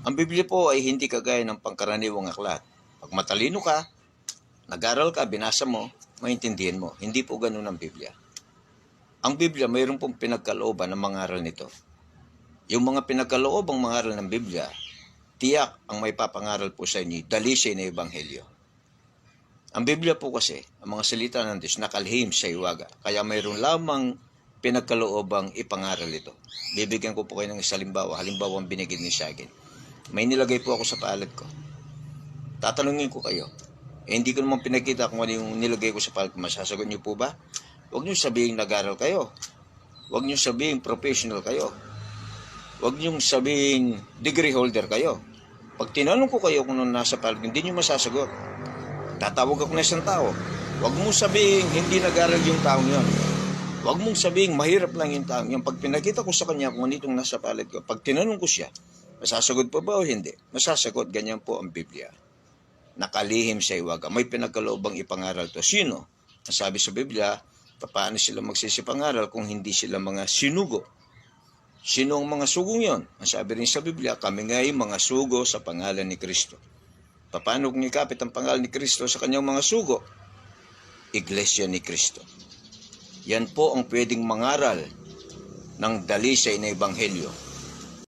Ang Biblia po ay hindi kagaya ng pangkaraniwang aklat. Pag matalino ka, nag-aral ka, binasa mo, maintindihan mo. Hindi po ganun ang Biblia. Ang Biblia, mayroon pong pinagkalooban ng mga aral nito. Yung mga pinagkaloobang mga aral ng Biblia, tiyak ang may papangaral po sa inyo, dalisay na Ebanghelyo. Ang Biblia po kasi, ang mga salita ng Diyos, nakalhim sa iwaga. Kaya mayroon lamang pinagkaloobang ipangaral ito. Bibigyan ko po kayo ng isa halimbawa. Halimbawa ang binigyan ni sa akin. May nilagay po ako sa palad ko. Tatanungin ko kayo. Eh, hindi ko naman pinakita kung ano yung nilagay ko sa palad ko. Masasagot niyo po ba? Huwag niyo sabihin nag-aral kayo. Huwag niyo sabihin professional kayo. Huwag niyo sabihin degree holder kayo. Pag tinanong ko kayo kung nasa palad, hindi niyo masasagot. Tatawag ako ng isang tao. Huwag mong sabihin hindi nag-aral yung taong yon. Huwag mong sabihin mahirap lang yung taong yon. Pag pinakita ko sa kanya kung ano itong nasa palad ko, pag tinanong ko siya, masasagot pa ba o hindi? Masasagot, ganyan po ang Biblia. Nakalihim sa iwaga. May pinagkaloobang ipangaral to. Sino? Ang sabi sa Biblia, paano sila magsisipangaral kung hindi sila mga sinugo? Sino ang mga sugong yon? Ang sabi rin sa Biblia, kami nga ay mga sugo sa pangalan ni Kristo. Paano kung ikapit ang pangalan ni Kristo sa kanyang mga sugo? Iglesia ni Kristo. Yan po ang pwedeng mangaral ng dalisay na ebanghelyo